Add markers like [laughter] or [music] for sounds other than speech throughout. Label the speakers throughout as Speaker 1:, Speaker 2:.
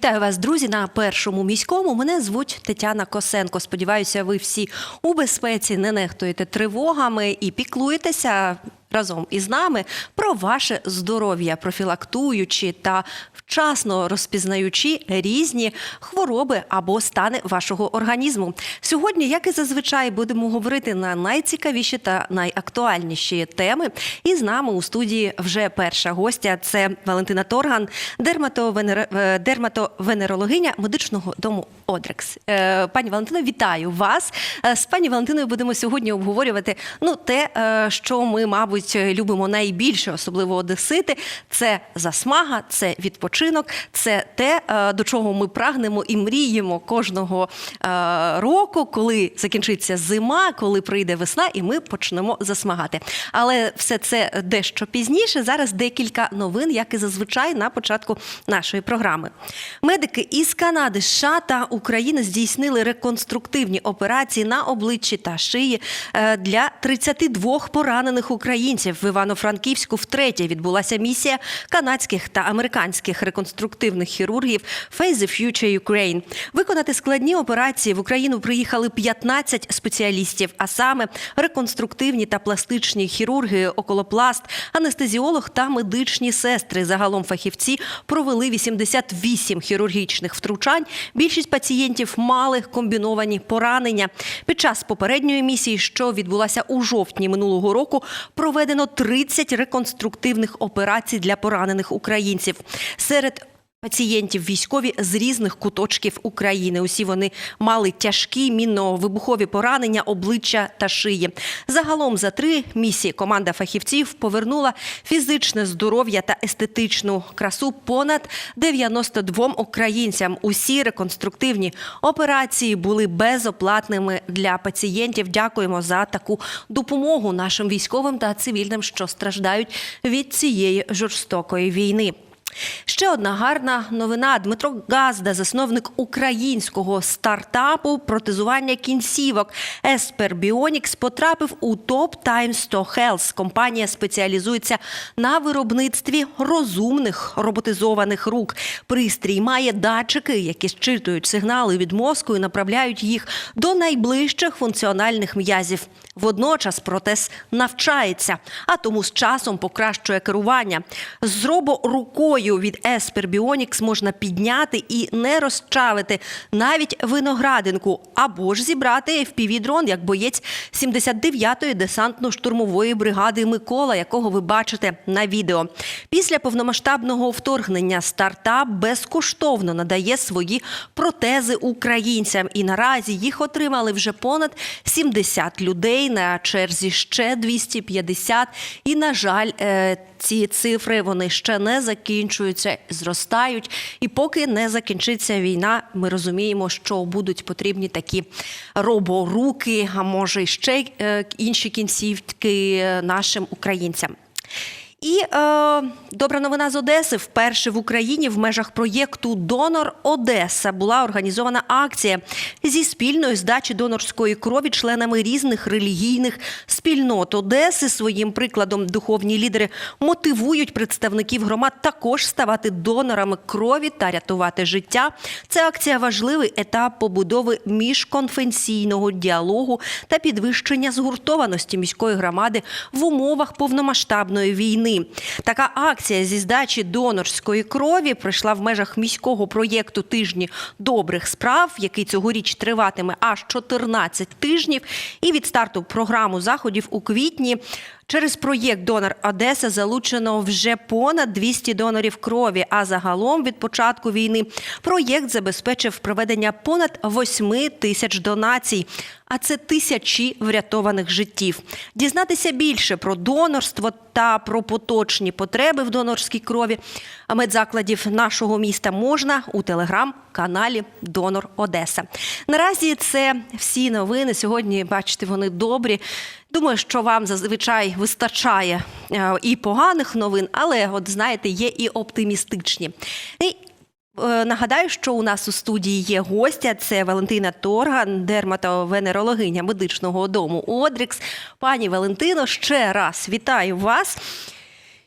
Speaker 1: Вітаю вас, друзі, на першому міському. Мене звуть Тетяна Косенко. Сподіваюся, ви всі у безпеці не нехтуєте тривогами і піклуєтеся разом із нами про ваше здоров'я, профілактуючи та вчасно розпізнаючи різні хвороби або стани вашого організму. Сьогодні, як і зазвичай, будемо говорити на найцікавіші та найактуальніші теми. І з нами у студії вже перша гостя це Валентина Торган, дерматовенер... е, дерматовенерологиня медичного дому Одрекс. Е, Пані Валентино, вітаю вас. Е, З пані Валентиною будемо сьогодні обговорювати ну те, що ми, мабуть, любимо найбільше, особливо одесити. Це засмага, це відпочинок, це те, е, до чого ми прагнемо і мріємо кожного е, року, коли закінчиться зима, коли прийде весна, і ми почнемо засмагати. Але все це дещо пізніше. Зараз декілька новин, як і зазвичай на початку нашої програми. Медики із Канади, США та України здійснили реконструктивні операції на обличчі та шиї е, для 32 поранених українців. В Івано-Франківську втретє відбулася місія канадських та американських реконструктивних хірургів Face the Future Ukraine. Виконати складні операції в Україну приїхали 15 спеціалістів, а саме реконструктивні та пластичні хірурги, околопласт, анестезіолог та медичні сестри. Загалом фахівці провели 88 хірургічних втручань. Більшість пацієнтів мали комбіновані поранення. Під час попередньої місії, що відбулася у жовтні минулого року, проведено 30 реконструктивних операцій для поранених українців. Серед Пацієнтів військові з різних куточків України. Усі вони мали тяжкі мінно-вибухові поранення обличчя та шиї. Загалом за три місії команда фахівців повернула фізичне здоров'я та естетичну красу понад 92 українцям. Усі реконструктивні операції були безоплатними для пацієнтів. Дякуємо за таку допомогу нашим військовим та цивільним, що страждають від цієї жорстокої війни. Ще одна гарна новина. Дмитро Газда, засновник українського стартапу протезування кінцівок Esper Bionics, потрапив у топ Times 100 Health. Компанія спеціалізується на виробництві розумних роботизованих рук. Пристрій має датчики, які щитують сигнали від мозку і направляють їх до найближчих функціональних м'язів. Водночас протез навчається, а тому з часом покращує керування. З роборукою від Bionics можна підняти і не розчавити навіть виноградинку, або ж зібрати FPV-дрон, як боєць 79-ї десантно-штурмової бригади Микола, якого ви бачите на відео. Після повномасштабного вторгнення стартап безкоштовно надає свої протези українцям, і наразі їх отримали вже понад 70 людей на черзі ще 250. І на жаль, е, ці цифри вони ще не закінчуються, зростають. І поки не закінчиться війна, ми розуміємо, що будуть потрібні такі роборуки, а може ще е, інші кінцівки нашим українцям. І е, добра новина з Одеси. Вперше в Україні в межах проєкту Донор Одеса була організована акція зі спільної здачі донорської крові членами різних релігійних спільнот Одеси. Своїм прикладом духовні лідери мотивують представників громад також ставати донорами крові та рятувати життя. Це акція важливий етап побудови міжконфесійного діалогу та підвищення згуртованості міської громади в умовах повномасштабної війни. Така акція зі здачі донорської крові пройшла в межах міського проєкту Тижні добрих справ, який цьогоріч триватиме аж 14 тижнів. І від старту програму заходів у квітні. Через проєкт Донор Одеса залучено вже понад 200 донорів крові. А загалом від початку війни проєкт забезпечив проведення понад 8 тисяч донацій. А це тисячі врятованих життів. Дізнатися більше про донорство та про поточні потреби в донорській крові медзакладів нашого міста можна у телеграм-каналі Донор Одеса. Наразі це всі новини. Сьогодні бачите, вони добрі. Думаю, що вам зазвичай вистачає е, і поганих новин, але от знаєте, є і оптимістичні. І Е, Нагадаю, що у нас у студії є гостя. Це Валентина Торган, дерматовенерологиня медичного дому Одрікс. Пані Валентино, ще раз вітаю вас.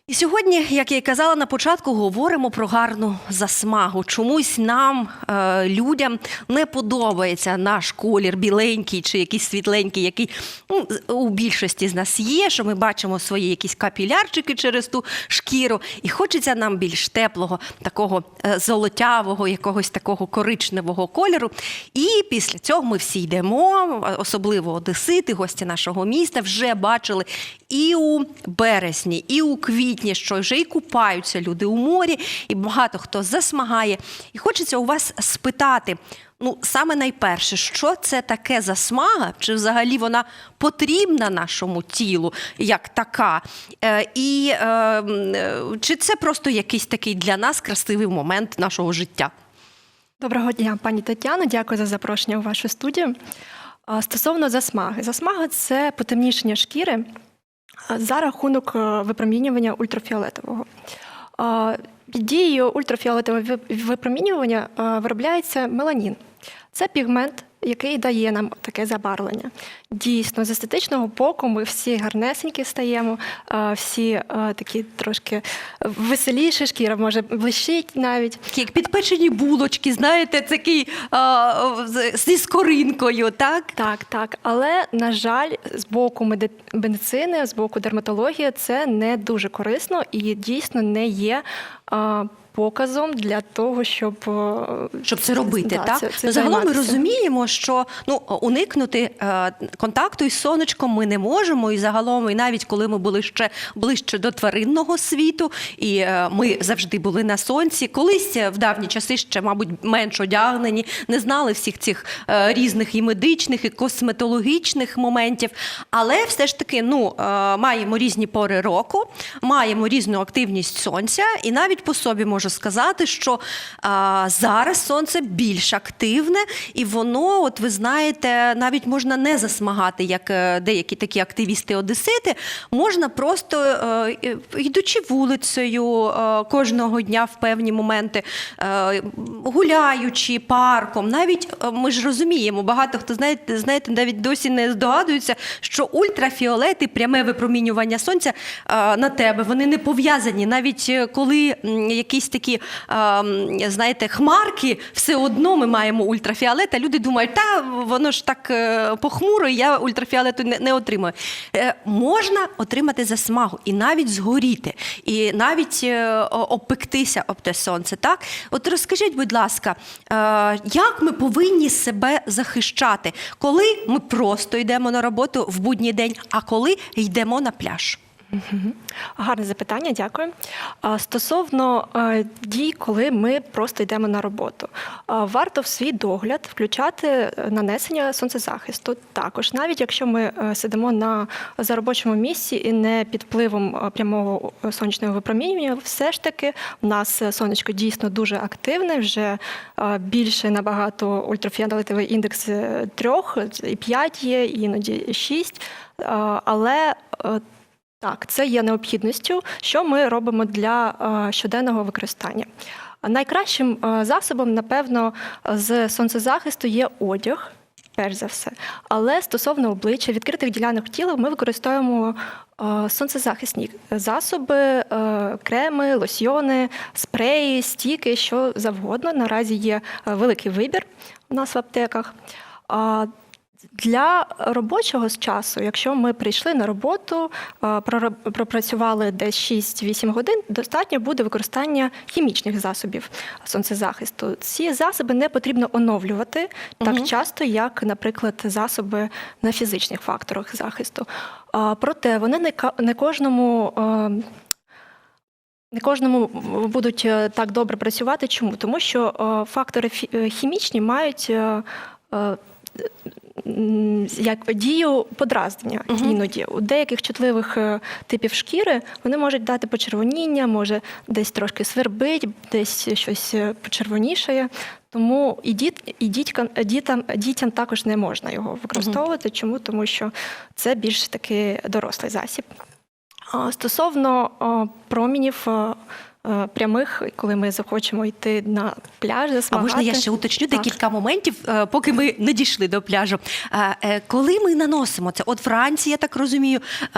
Speaker 1: І сьогодні, як я й казала на початку, говоримо про гарну засмагу. Чомусь нам, е, людям, не подобається наш колір біленький чи якийсь світленький, який ну, у більшості з нас є, що ми бачимо свої якісь капілярчики через ту шкіру. І хочеться нам більш теплого, такого е, золотявого, якогось такого коричневого кольору. І після цього ми всі йдемо, особливо одесити, гості нашого міста, вже бачили і у березні, і у квітні, що вже і купаються люди у морі, і багато хто засмагає. І хочеться у вас спитати. Ну, саме найперше, що це таке засмага, чи взагалі вона потрібна нашому тілу як така? Е, і е, е, чи це просто якийсь такий для нас красивий момент нашого життя?
Speaker 2: Доброго дня, пані Тетяно. Дякую за запрошення у вашу студію. Стосовно засмаги, засмага це потемнішення шкіри за рахунок е, випромінювання ультрафіолетового. Під дією ультрафіолетового випромінювання е, виробляється меланін. Це пігмент, який дає нам таке забарвлення. Дійсно, з естетичного боку ми всі гарнесенькі стаємо, е, всі е, такі трошки веселіші, шкіра може блищить навіть.
Speaker 1: Такі як підпечені булочки, знаєте, такий а, з- зі скоринкою, так?
Speaker 2: Так, так. Але на жаль, з боку медицини, з боку дерматології, це не дуже корисно і дійсно не є показом для того, щоб е,
Speaker 1: Щоб це робити,
Speaker 2: да,
Speaker 1: так
Speaker 2: це- це
Speaker 1: ну, загалом ми розуміємо, що ну уникнути е, контакту із сонечком ми не можемо. І загалом, і навіть коли ми були ще ближче до тваринного світу, і е, ми завжди були на сонці. Колись в давні часи ще, мабуть, менш одягнені, не знали всіх цих е, різних і медичних, і косметологічних моментів. Але все ж таки, ну е, маємо різні пори року, маємо різну активність сонця, і навіть по собі можу сказати, що а, зараз сонце більш активне, і воно, от ви знаєте, навіть можна не засмагати, як е, деякі такі активісти-одесити. Можна просто е, е, йдучи вулицею е, кожного дня в певні моменти, е, гуляючи парком, навіть е, ми ж розуміємо, багато хто знаєте, знаєте, навіть досі не здогадується, що ультрафіолет і пряме випромінювання сонця е, на тебе вони не пов'язані. Навіть коли м, якісь такі, е, знаєте, хмарки, все одно ми маємо ультрафіолет, а люди думають, та воно ж так е, похмуро, я ультрафіолету не, отримую. Е, Можна отримати засмагу і навіть згоріти, і навіть е, обпектися об те сонце. Так, от розкажіть, будь ласка, як ми повинні себе захищати, коли ми просто йдемо на роботу в будній день, а коли йдемо на пляж?
Speaker 2: Гарне запитання, дякую. Стосовно е, дій, коли ми просто йдемо на роботу, варто в свій догляд включати е, нанесення сонцезахисту. Також, навіть якщо ми е, сидимо на за робочому місці і не під впливом прямого сонячного випромінювання, все ж таки в нас сонечко дійсно дуже активне, вже більше набагато ультрафіолетовий індекс трьох, і п'ять є, іноді шість. Але так, це є необхідністю, що ми робимо для е, щоденного використання. Найкращим е, засобом, напевно, з сонцезахисту є одяг. Перш за все, але стосовно обличчя відкритих ділянок тіла ми використовуємо е, сонцезахисні засоби, креми, лосьйони, спреї, стіки, що завгодно. Наразі є великий вибір у нас в аптеках. Для робочого з часу, якщо ми прийшли на роботу, е, пропрацювали десь 6-8 годин, достатньо буде використання хімічних засобів сонцезахисту. Ці засоби не потрібно оновлювати так
Speaker 1: Мгм.
Speaker 2: часто, як, наприклад, засоби на фізичних факторах захисту. Проте вони не кожному. е, не кожному будуть е, так добре працювати. Чому? Тому що е, фактори е, хімічні мають е, е, як дію подразнення
Speaker 1: Мгм.
Speaker 2: іноді. У деяких чутливих е, типів шкіри вони можуть дати почервоніння, може десь трошки свербить, десь щось е, почервонішає. Тому і, діт, і дітькам, дітям, дітям також не можна його використовувати. Чому? Тому що це більш таки дорослий засіб. Стосовно промінів прямих, коли ми захочемо йти на пляж,
Speaker 1: А можна я ще уточню
Speaker 2: Так.
Speaker 1: декілька моментів, е, поки ми не дійшли до пляжу. Е, е, Коли ми наносимо це, от вранці, я так розумію, е,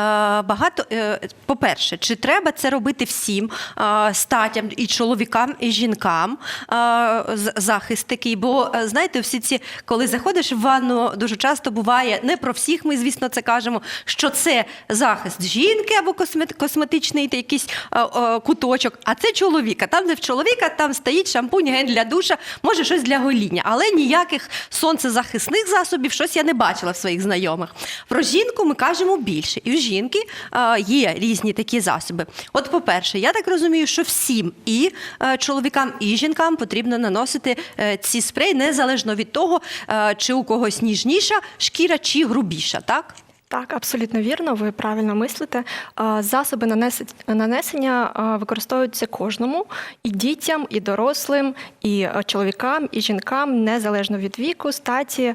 Speaker 1: багато е, по-перше, чи треба це робити всім е, статям і чоловікам, і жінкам е, захист такий? Бо е, знаєте, всі ці, коли заходиш в ванну, дуже часто буває не про всіх. Ми, звісно, це кажемо, що це захист жінки або космет- косметичний якийсь е, е, куточок, а це чоловіка. Там, де в чоловіка, там стоїть шампунь, гель для душа, може щось для гоління, але ніяких сонцезахисних засобів щось я не бачила в своїх знайомих. Про жінку ми кажемо більше. І у жінки е, є різні такі засоби. От, по-перше, я так розумію, що всім і е, чоловікам, і жінкам потрібно наносити е, ці спреї незалежно від того, е, чи у когось ніжніша шкіра, чи грубіша, так?
Speaker 2: Так, абсолютно вірно, ви правильно мислите. Засоби нанес- нанесення використовуються кожному і дітям, і дорослим, і чоловікам, і жінкам, незалежно від віку, статі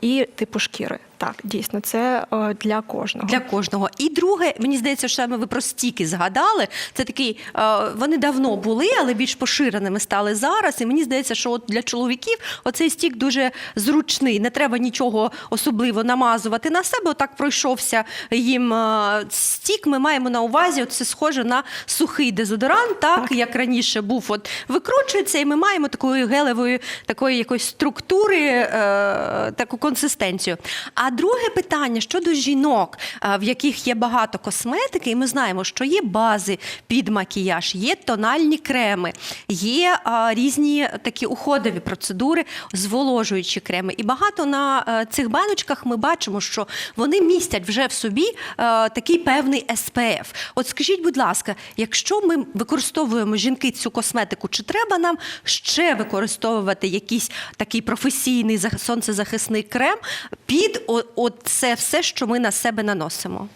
Speaker 2: і типу шкіри. Так, дійсно, це а, для кожного.
Speaker 1: Для кожного. І друге, мені здається, що саме ви про стіки згадали. Це такий, е, вони давно були, але більш поширеними стали зараз. І мені здається, що от для чоловіків оцей стік дуже зручний. Не треба нічого особливо намазувати на себе. Отак пройшовся їм е, стік. Ми маємо на увазі, от це схоже на сухий дезодорант, так,
Speaker 2: Так.
Speaker 1: як раніше був. От викручується, і ми маємо такої гелевої, такої якоїсь структури, е, таку консистенцію. А друге питання щодо жінок, в яких є багато косметики, і ми знаємо, що є бази під макіяж, є тональні креми, є різні такі уходові процедури, зволожуючі креми. І багато на е, цих баночках ми бачимо, що вони містять вже в собі е, такий певний СПФ. От скажіть, будь ласка, якщо ми використовуємо жінки цю косметику, чи треба нам ще використовувати якийсь такий професійний зах- сонцезахисний крем під це все, що ми на себе наносимо?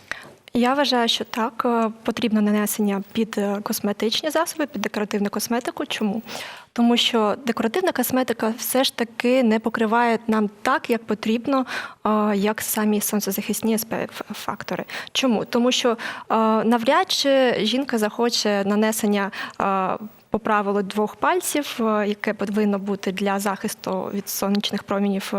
Speaker 2: Я вважаю, що так е, потрібно нанесення під е, косметичні засоби, під декоративну косметику. Чому? Тому що декоративна косметика все ж таки не покриває нам так, як потрібно, е, як самі сонцезахисні фактори. Чому? Тому що навряд чи жінка захоче нанесення. По правилу двох пальців, яке повинно бути для захисту від сонячних промінів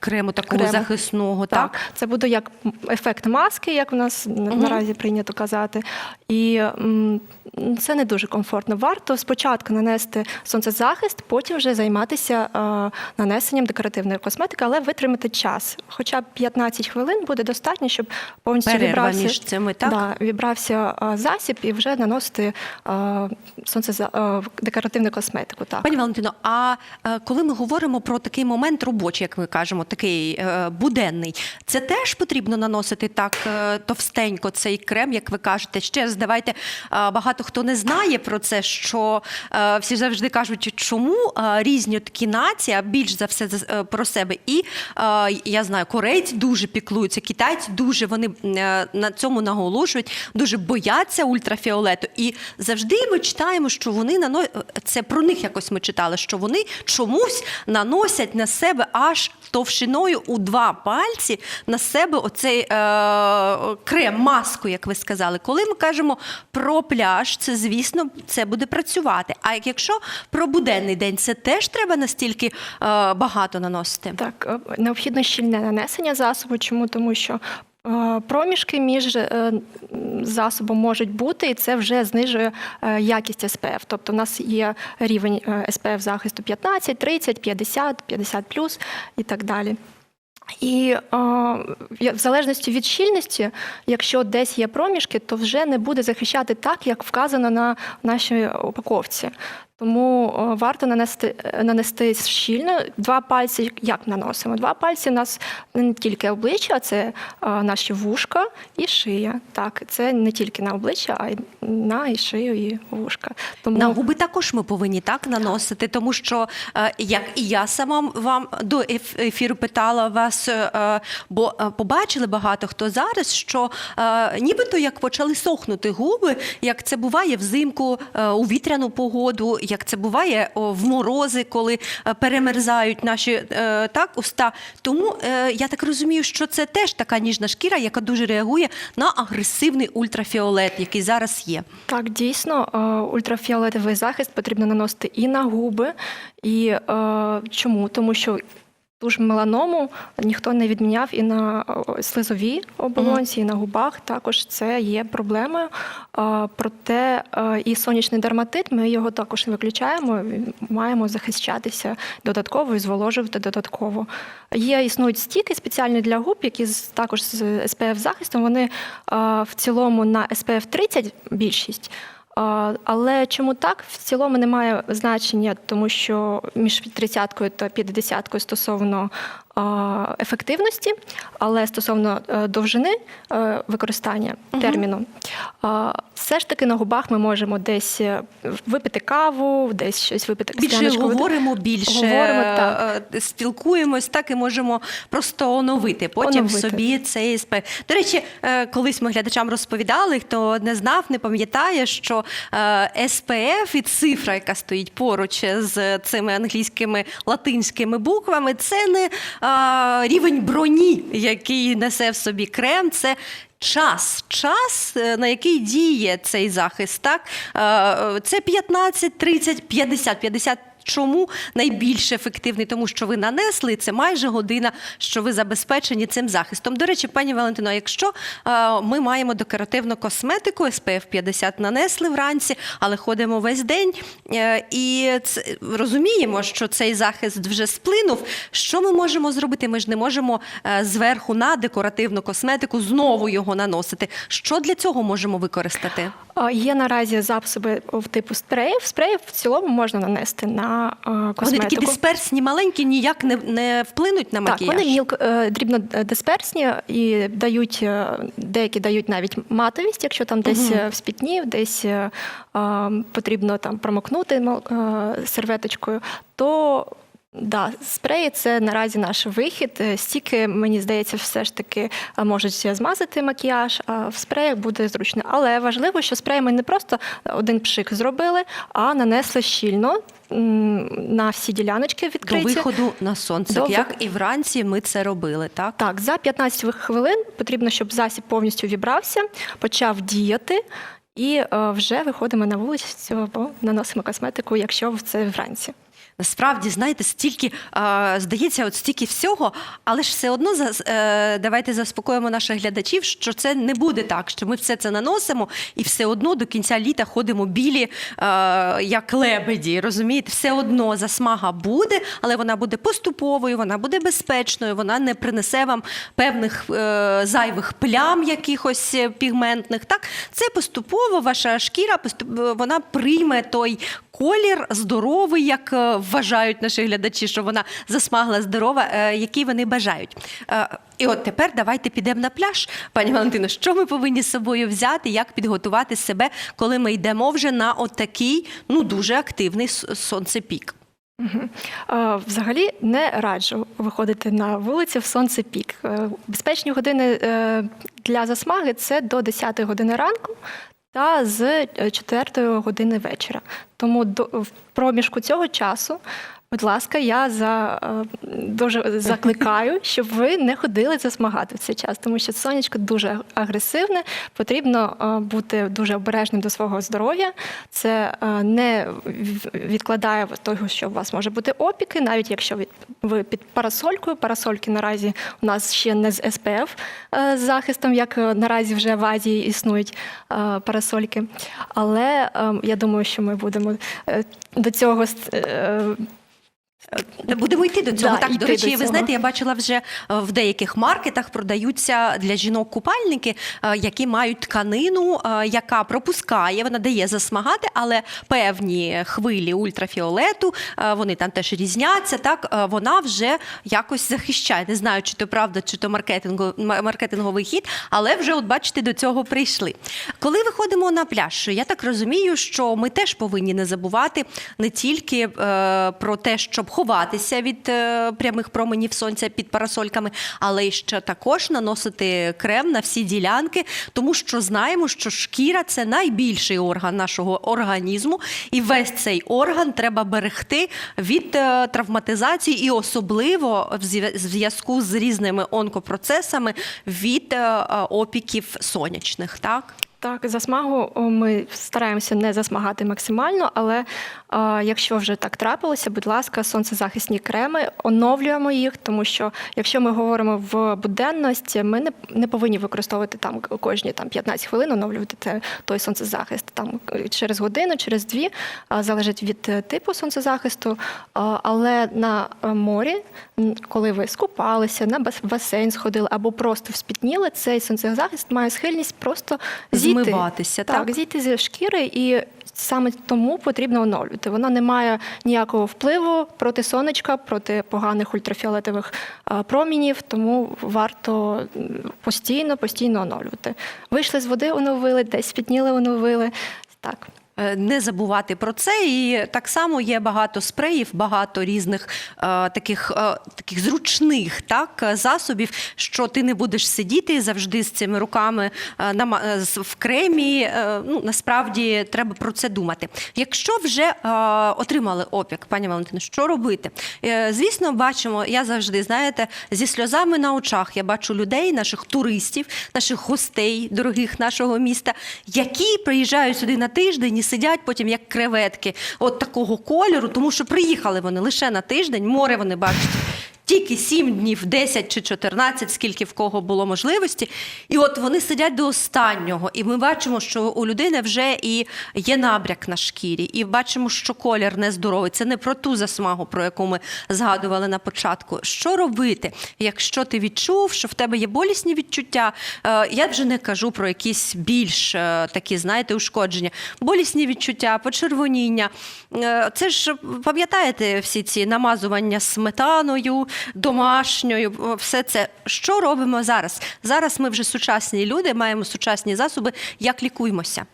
Speaker 1: Крему такого
Speaker 2: Крему.
Speaker 1: захисного, так?
Speaker 2: так, це буде як ефект маски, як в нас на- наразі прийнято казати. І це не дуже комфортно. Варто спочатку нанести сонцезахист, потім вже займатися е, нанесенням декоративної косметики, але витримати час. Хоча б 15 хвилин буде достатньо, щоб повністю
Speaker 1: Перерва
Speaker 2: вібрався,
Speaker 1: між цими, так?
Speaker 2: Да, вібрався е, засіб і вже наносити е, сонцеза... декоративну косметику. Так.
Speaker 1: Пані Валентино, а коли ми говоримо про такий момент робочий, як ми кажемо, такий е, буденний, це теж потрібно наносити так е, товстенько цей крем, як ви кажете. Ще раз давайте е, багато хто не знає про це, що всі завжди кажуть, чому різні такі нації, а більш за все про себе. І я знаю, корейці дуже піклуються, китайці дуже вони на цьому наголошують, дуже бояться ультрафіолету. І завжди ми читаємо, що вони нано... це про них якось ми читали, що вони чомусь наносять на себе аж товщиною у два пальці на себе оцей е, крем, маску, як ви сказали. Коли ми кажемо про пляж, це звісно це буде працювати. А якщо про буденний день, це теж треба настільки е, багато наносити.
Speaker 2: Так, е, необхідно щільне нанесення засобу. Чому? Тому що проміжки між е, засобом можуть бути, і це вже знижує е, якість СПФ. Тобто, у нас є рівень е, СПФ захисту 15, 30, 50, 50 і так далі. І е, в залежності від щільності, якщо десь є проміжки, то вже не буде захищати так, як вказано на нашій упаковці. Тому е, варто нанести, е, нанести щільно. Два пальці як наносимо? Два пальці у нас не тільки обличчя, це е, наші вушка і шия. Так, це не тільки на обличчя, а й на і шию, і вушка. Тому
Speaker 1: На губи також ми повинні так наносити, тому що як і я сама вам до еф- ефіру питала вас, бо побачили багато хто зараз, що нібито як почали сохнути губи, як це буває взимку у вітряну погоду, як це буває в морози, коли е, перемерзають наші е, так уста. Тому е, я так розумію, що це теж така ніжна шкіра, яка дуже реагує на агресивний ультрафіолет, який зараз є.
Speaker 2: Так, дійсно, ультрафіолетовий захист потрібно наносити і на губи. І чому? Тому що ту ж меланому ніхто не відміняв і на е, слизовій оболонці, і на губах. Також це є проблемою. Проте е, і сонячний дерматит ми його також не виключаємо. Маємо захищатися додатково і зволожувати додатково. Є існують стіки спеціальні для губ, які також з SPF захистом. Вони е, в цілому на SPF 30 більшість. Але чому так? В цілому немає значення, тому що між 30 та 50 стосовно ефективності, але стосовно е, довжини е, використання терміну, все ж таки на губах ми можемо десь е, випити каву, десь щось випити
Speaker 1: Більше говоримо, більше
Speaker 2: Говоримо, так.
Speaker 1: спілкуємось, так і можемо просто оновити потім
Speaker 2: Оновити.
Speaker 1: собі цей СП. До речі, колись ми глядачам розповідали, хто не знав, не пам'ятає, що СПФ і цифра, яка стоїть поруч з цими англійськими латинськими буквами, це не рівень броні, який несе в собі крем. Це Час, час, е, на який діє цей захист, так це 15, 30, 50, 50 Чому найбільш ефективний? Тому що ви нанесли це майже година, що ви забезпечені цим захистом. До речі, пані Валентино, якщо ми маємо декоративну косметику, SPF 50 нанесли вранці, але ходимо весь день е, і розуміємо, що цей захист вже сплинув. Що ми можемо зробити? Ми ж не можемо е, зверху на декоративну косметику знову його наносити. Що для цього можемо використати?
Speaker 2: Є наразі засоби в типу спреїв. Спреїв в цілому можна нанести на е,
Speaker 1: Вони такі дисперсні, маленькі, ніяк не, не вплинуть на
Speaker 2: Так, вони мілко е, дрібно дисперсні і дають е, деякі дають навіть матовість, якщо там десь
Speaker 1: Мгм.
Speaker 2: е, вспітнів, десь е, е, потрібно там промокнути е, серветочкою, то Да, спреї це наразі наш вихід. Е, Стіки, мені здається, все ж таки е, можуть змазати макіяж, а в спреях буде зручно. Але важливо, що спреї ми не просто один пшик зробили, а нанесли щільно на всі діляночки
Speaker 1: До виходу на сонце,
Speaker 2: До
Speaker 1: як і вранці ми це робили, так?
Speaker 2: Так, за 15 хвилин потрібно, щоб засіб повністю вібрався, почав діяти, і е, вже виходимо на вулицю або наносимо косметику, якщо це вранці.
Speaker 1: Насправді, знаєте, стільки здається, от стільки всього, але ж все одно за- е, давайте заспокоїмо наших глядачів, що це не буде так, що ми все це наносимо і все одно до кінця літа ходимо білі, як лебеді. Розумієте, все одно засмага буде, але вона буде поступовою, вона буде безпечною, вона не принесе вам певних е, зайвих плям, якихось е, пігментних. Так, це поступово ваша шкіра поступ- вона прийме той колір здоровий, як е, вважають наші глядачі, що вона засмагла здорова, е, який вони бажають. Е, І от тепер давайте підемо на пляж. Пані Валентино, що ми повинні з собою взяти, як підготувати себе, коли ми йдемо вже на отакий, ну дуже активний сонцепік.
Speaker 2: Взагалі не раджу виходити на вулицю в сонцепік. Безпечні години для засмаги це до 10 години ранку та з 4 години вечора. Тому до в проміжку цього часу. Будь ласка, я за е, дуже закликаю, [laughs] щоб ви не ходили засмагати в цей час, тому що сонечко дуже агресивне. Потрібно е, бути дуже обережним до свого здоров'я. Це е, не відкладає того, що у вас може бути опіки, навіть якщо ви- під парасолькою. Парасольки наразі у нас ще не з СПФ захистом, як наразі вже в Азії існують парасольки. Але е, я думаю, що ми будемо до цього
Speaker 1: Будемо йти до цього.
Speaker 2: Да,
Speaker 1: так, до речі,
Speaker 2: до
Speaker 1: ви знаєте, я бачила вже е, в деяких маркетах продаються для жінок купальники, е, які мають тканину, е, яка пропускає, вона дає засмагати, але певні хвилі ультрафіолету, е, вони там теж різняться. Так е, вона вже якось захищає. Не знаю, чи то правда, чи то маркетинго- маркетинговий хід, але вже, от бачите, до цього прийшли. Коли виходимо на пляж, я так розумію, що ми теж повинні не забувати не тільки е, про те, щоб ховатися від е, прямих променів сонця під парасольками, але ще також наносити крем на всі ділянки, тому що знаємо, що шкіра це найбільший орган нашого організму, і весь цей орган треба берегти від е, травматизації, і особливо в зв'я- зв'язку з різними онкопроцесами від е, опіків сонячних. Так.
Speaker 2: Так, засмагу ми стараємося не засмагати максимально, але якщо вже так трапилося, будь ласка, сонцезахисні креми, оновлюємо їх, тому що якщо ми говоримо в буденності, ми не, не повинні використовувати там кожні там 15 хвилин, оновлювати той сонцезахист. Там е, через годину, через дві а, залежить від е, типу сонцезахисту. Але на е, морі, коли ви скупалися, на бас- басейн сходили або просто вспітніли, цей сонцезахист має схильність просто зійти.
Speaker 1: Змиватися, так?
Speaker 2: так, зійти зі шкіри, і саме тому потрібно оновлювати. Вона не має ніякого впливу проти сонечка, проти поганих ультрафіолетових е, промінів, тому варто постійно, постійно оновлювати. Вийшли з води, оновили, десь спітніли, оновили. Так.
Speaker 1: Е, Не забувати про це, і так само є багато спреїв, багато різних е, таких, е, таких зручних так, засобів, що ти не будеш сидіти завжди з цими руками в кремі. Ну, насправді треба про це думати. Якщо вже отримали опік, пані Валентино, що робити? Звісно, бачимо, я завжди, знаєте, зі сльозами на очах я бачу людей, наших туристів, наших гостей, дорогих нашого міста, які приїжджають сюди на тиждень сидять потім як креветки, от такого кольору, тому що приїхали вони лише на тиждень, море вони бачать. Тільки 7 днів, 10 чи 14, скільки в кого було можливості. І от вони сидять до останнього. І ми бачимо, що у людини вже і є набряк на шкірі, і бачимо, що колір нездоровий. Це не про ту засмагу, про яку ми згадували на початку. Що робити, якщо ти відчув, що в тебе є болісні відчуття? Е, Я вже не кажу про якісь більш е, такі, знаєте, ушкодження, болісні відчуття, почервоніння. Е, Це ж пам'ятаєте всі ці намазування сметаною, домашньою, все це. Що робимо зараз? Зараз ми вже сучасні люди, маємо сучасні засоби. Як лікуємося?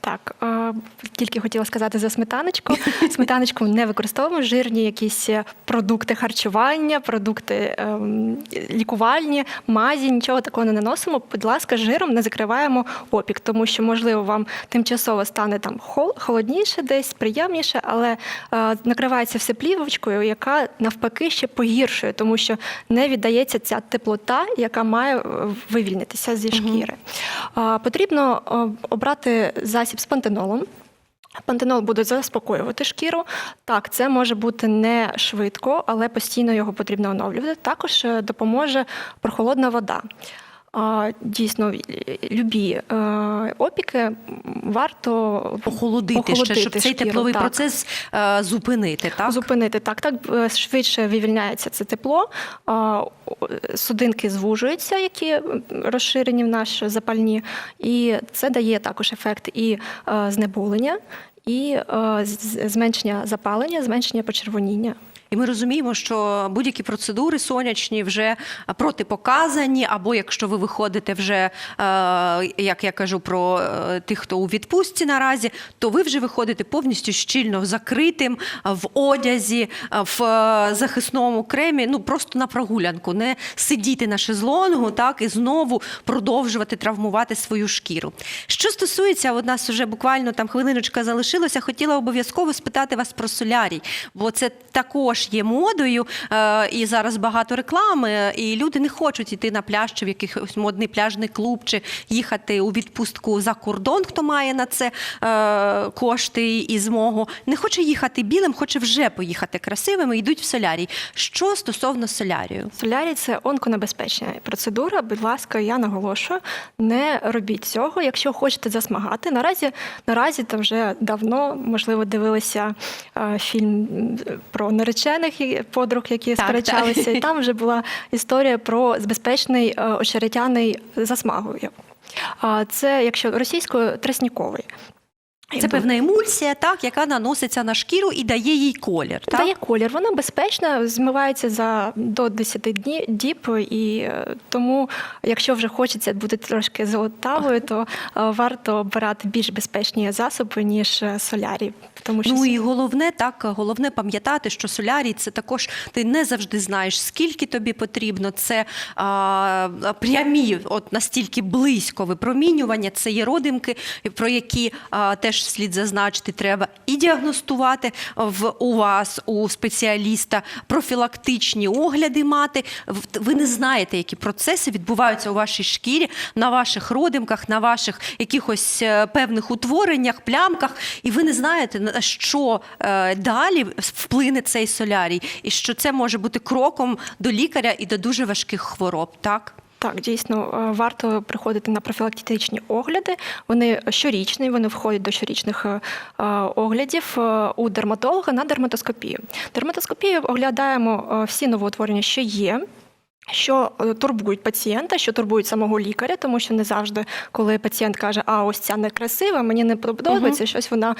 Speaker 2: Так, е, тільки хотіла сказати за сметаночку. [laughs] Сметаночку не використовуємо жирні якісь е, продукти харчування, продукти ем, лікувальні, мазі, нічого такого не наносимо. Будь ласка, жиром не закриваємо опік, тому що, можливо, вам тимчасово стане там холодніше, десь приємніше, але е, накривається все плівочкою, яка навпаки ще погіршує, тому що не віддається ця теплота, яка має вивільнитися зі шкіри. Е, Потрібно обрати засіб з пантенолом. Пантенол буде заспокоювати шкіру. Так, це може бути не швидко, але постійно його потрібно оновлювати. Також е, допоможе прохолодна вода. А, Дійсно, любі е, опіки варто
Speaker 1: Похолодити, ще, щоб цей тепловий
Speaker 2: так.
Speaker 1: процес е, зупинити. Так?
Speaker 2: Зупинити так, так е, швидше вивільняється це тепло, судинки звужуються, які розширені в наш запальні, і це дає також ефект і е, знеболення, і е, зменшення запалення, зменшення почервоніння.
Speaker 1: І ми розуміємо, що будь-які процедури сонячні вже протипоказані, або якщо ви виходите вже, е, як я кажу про е, тих, хто у відпустці наразі, то ви вже виходите повністю щільно закритим е, в одязі, в захисному кремі, ну просто на прогулянку, не сидіти на шезлонгу, так і знову продовжувати травмувати свою шкіру. Що стосується, у нас вже буквально там хвилиночка залишилося, хотіла обов'язково спитати вас про солярій, бо це також є модою, е, і зараз багато реклами, і люди не хочуть йти на пляж чи в якийсь модний пляжний клуб, чи їхати у відпустку за кордон, хто має на це е, кошти і змогу. Не хоче їхати білим, хоче вже поїхати красивим і йдуть в солярій. Що стосовно солярію?
Speaker 2: Солярій це онконебезпечна процедура. Будь ласка, я наголошую, не робіть цього, якщо хочете засмагати. Наразі наразі там вже давно, можливо, дивилися е, фільм про наречених і подруг, які
Speaker 1: Так,
Speaker 2: сперечалися,
Speaker 1: так.
Speaker 2: і там вже була історія про безпечний е, очеретяний засмагою. А Це якщо російською тресніковий.
Speaker 1: Це певна емульсія, так, яка наноситься на шкіру і дає їй колір. Так?
Speaker 2: Дає колір, вона безпечна, змивається за до 10 дні діб, і е, тому, якщо вже хочеться бути трошки золотавою, то е, варто обирати більш безпечні засоби, ніж е, солярій. Тому що
Speaker 1: Ну і головне, так головне пам'ятати, що солярій це також ти не завжди знаєш, скільки тобі потрібно. Це а, прямі, от настільки близько випромінювання. Це є родимки, про які а, теж слід зазначити, треба і діагностувати в у вас, у спеціаліста, профілактичні огляди мати. Ви не знаєте, які процеси відбуваються у вашій шкірі, на ваших родимках, на ваших якихось е, певних утвореннях, плямках, і ви не знаєте, на що е, далі вплине цей солярій, і що це може бути кроком до лікаря і до дуже важких хвороб. Так.
Speaker 2: Так, дійсно, е, варто приходити на профілактичні огляди. Вони щорічні, вони входять до щорічних е, е, оглядів у дерматолога на дерматоскопію. Дерматоскопію оглядаємо всі новоутворення, що є. Що турбують пацієнта, що турбують самого лікаря, тому що не завжди, коли пацієнт каже, а ось ця некрасива, мені не подобається, щось вона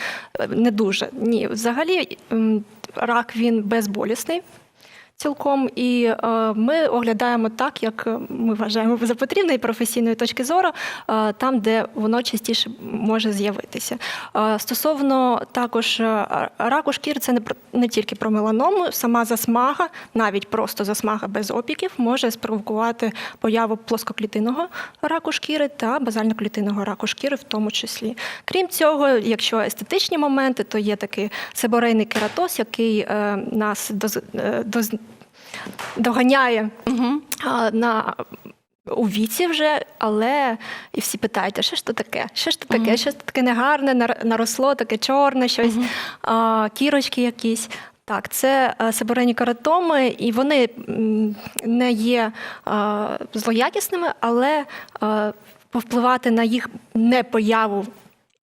Speaker 2: не дуже. Ні, взагалі рак він безболісний. Цілком і е, ми оглядаємо так, як ми вважаємо за потрібне і професійної точки зору, е, там, де воно частіше може з'явитися. Е, стосовно також раку шкіри, це не не тільки про меланому, сама засмага, навіть просто засмага без опіків, може спровокувати появу плоскоклітинного раку шкіри та базальноклітинного раку шкіри, в тому числі. Крім цього, якщо естетичні моменти, то є такий себорейний кератоз, який нас доз, доз, доганяє а, на. У віці вже, але і всі питають, а що ж то таке? Що ж то таке? Що ж то таке негарне, нар- наросло, таке чорне, щось, а, кірочки якісь. Так, це е, себорейні кератоми, і вони не є а, злоякісними, але а, повпливати на їх непояву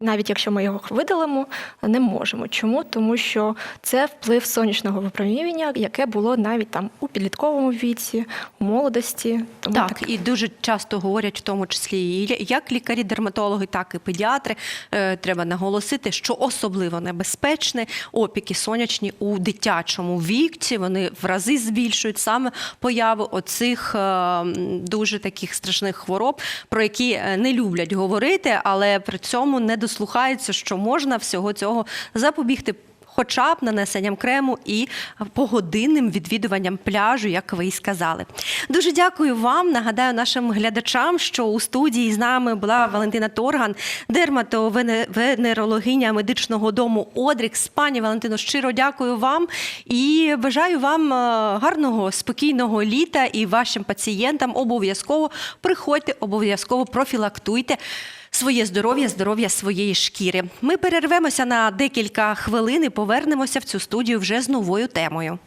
Speaker 2: навіть якщо ми його видалимо, не можемо. Чому? Тому що це вплив сонячного випромінювання, яке було навіть там у підлітковому віці, у молодості. Тому
Speaker 1: Так, і дуже часто говорять, в тому числі і як лікарі-дерматологи, так і педіатри. Е, треба наголосити, що особливо небезпечне опіки сонячні у дитячому віці. Вони в рази збільшують саме появу оцих е, дуже таких страшних хвороб, про які е, не люблять говорити, але при цьому не дослухаються, що можна всього цього запобігти. Хоча б нанесенням крему і погодинним відвідуванням пляжу, як ви і сказали. Дуже дякую вам. Нагадаю нашим глядачам, що у студії з нами була Валентина Торган, дерматовенерологиня медичного дому Одрікс. Пані Валентино, щиро дякую вам і бажаю вам е, гарного, спокійного літа і вашим пацієнтам обов'язково приходьте, обов'язково профілактуйте своє здоров'я, здоров'я своєї шкіри. Ми перервемося на декілька хвилин і повернемося в цю студію вже з новою темою.